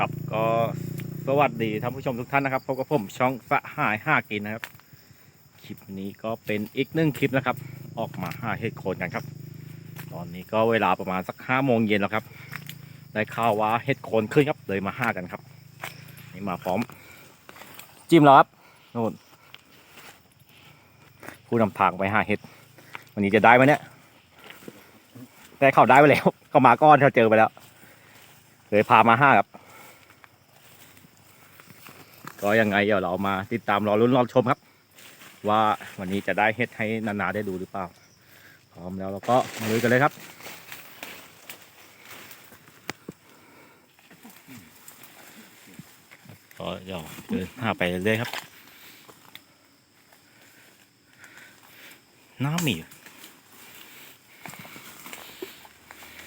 ครับก็สวัสดีท่านผู้ชมทุกท่านนะครับพบกับผมช่องสหายห้ากินนะครับ คลิปนี้ก็เป็นอีกหนึ่งคลิปนะครับ ออกมาห้าเห็ดโคนกันครับ ตอนนี้ก็เวลาประมาณสักห้าโมงเย็นแล้วครับ ได้ข่าวว่าเห็ดโคนขึ้นครับเลยมาห้ากันครับ นี่มาพร้อม จิ้มแล้วครับนู่นผู้นำทางไปห้าเห็ดวันนี้จะได้ไหมเนี่ยแต่เขาได้ไปแล้วเขามาก้อนเขาเจอไปแล้วเลยพามาห้าครับ ก็ยังไงเดี๋ยวเรามาติดตามรอรุ้นรอชมครับ ว่าวันนี้จะได้เฮ็ดให้นานาได้ดูหรือเปล่า พร้อมแล้วเราก็มาลุยกันเลยครับก็เดี๋ยวเดินหน้าไปเรื่อยๆครับ น้ำมีอยู่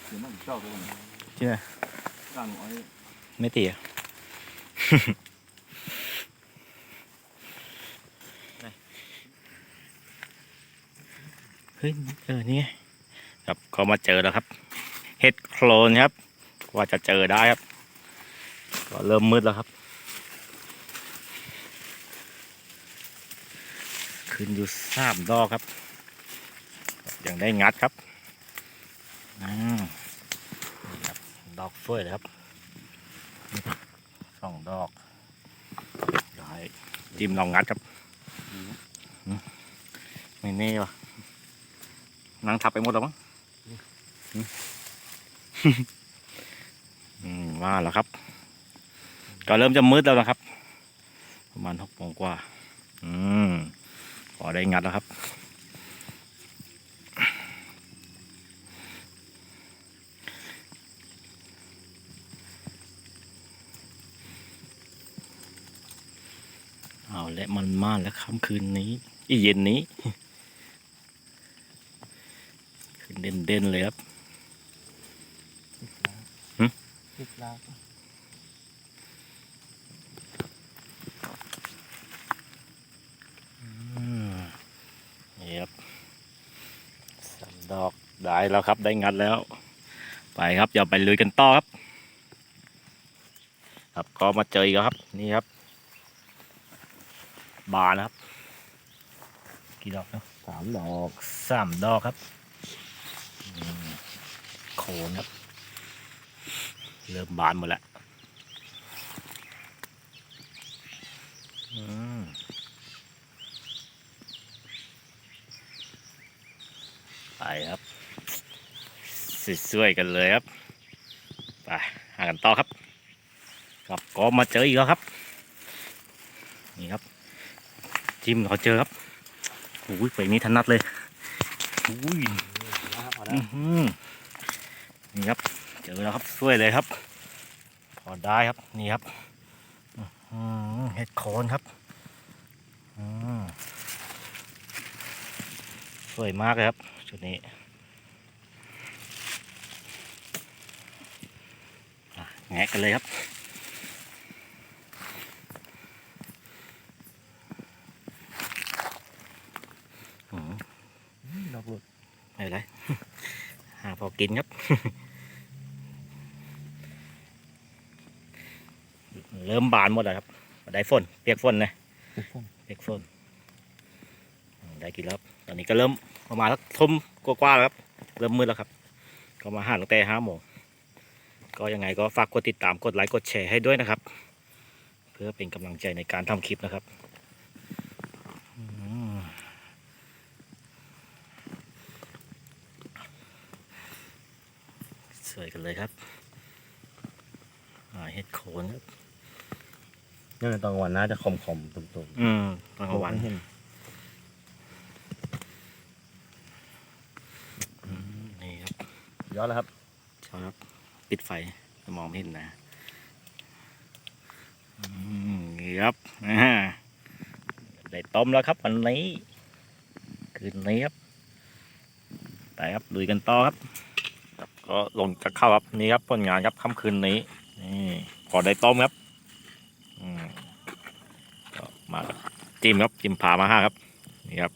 เดี๋ยวมันเจ้าตัวนี้ที่ไหนกลางอ้อยไม่ตีอะ ฮ้ยเออนี่ไงครับก็มาเจอแล้วครับ เห็ดโคลนครับ ว่าจะเจอได้ครับ ก็เริ่มมืดแล้วครับ ขึ้นอยู่สามดอกครับ ยังได้งัดครับอ่านี่ครับดอกสวยเลยครับสองดอกได้จิ้มลองงัดครับอืมไม่แน่ว่ะ นั่งทับไปหมดแล้วมั้งอืมว่าแล้วครับ ก็เริ่มจะมืดแล้วนะครับ ประมาณหกโมงกว่า อืมพอได้งัดแล้วครับ เอาและมันมานแล้วค่ำคืนนี้ อีเย็นนี้ คืน เด่นเด่นๆเลยครับหึติดลากอืมนี่ครับสามดอกได้แล้วครับได้งัดแล้ว ไปครับอย่าไปลุยกันต่อครับ ครับก็มาเจออีกแล้วครับ นี่ครับ บานนะครับ กี่ดอกนะสามดอกสามดอกครับอืม โคนครับ เริ่มบานหมดแล้วไปครับสวยๆกันเลยครับ ไปหากันต่อครับครับก็มาเจออีกแล้วครับ นี่ครับ จิ้มเขาเจอครับโอ้ยไปนี้ถนัดเลยอุ้ย อแล้อื้วอหือนี่ครับ เจอแล้วครับสวยเลยครับ พอได้ครับนี่ครับอื้อหือเห็ดโคนครับอืมสวยมากเลยครับชุดนี้อะแงะกันเลยครับอืมดอกหลุด ไม่เป็นไรหาพอกินครับ เริ่มบานหมดแล้วครับ ได้ฝนเปียกฝนนะติดส้มเปียกฝนอืมได้กินแล้วครับตอนนี้ก็เริ่มประมาณสักทุ่มกว่าๆแล้วครับ เริ่มมืดแล้วครับ ก็มาหาตั้งแต่ห้าโมงก็ยังไงก็ฝากกดติดตามกดไลค์กดแชร์ให้ด้วยนะครับ เพื่อเป็นกำลังใจในการทำคลิปนะครับ สวยกันเลยครับอ่าเห็ดโคนครับนี่ตอนกลางวันน่าจะคมคมๆตุ่มอืมตอนๆกลางวันไม่เห็นอืมนี่ครับยอดแล้วครับชอบครับ ปิดไฟจะมองไม่เห็นนะอืมนี่ครับอ่าได้ต้มแล้วครับวันนี้คืนนี้ครับไปครับลุยกันต่อครับครับ ก็ลงจะเข้าครับนี่ครับผลงานครับค่ำคืนนี้นี่พอได้ต้มครับอืมก็มาครับจิ้มครับจิ้มผามาห้าครับนี่ครับ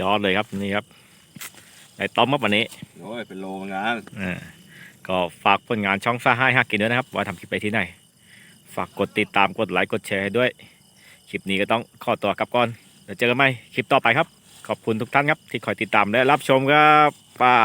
ยอดเลยครับนี่ครับได้ต้มครับวันนี้โอ้ยเป็นโลเหมือนกันอ่าก็ฝากผลงานช่องซ่าให้ฮักกินด้วยนะครับ ว่าทำคลิปไปที่ไหน ฝากกดติดตามกดไลค์กดแชร์ให้ด้วย คลิปนี้ก็ต้องขอตัวกลับก่อนเดี๋ยวเจอกันใหม่คลิปต่อไปครับ ขอบคุณทุกท่านครับที่คอยติดตามและรับชมครับ ป้า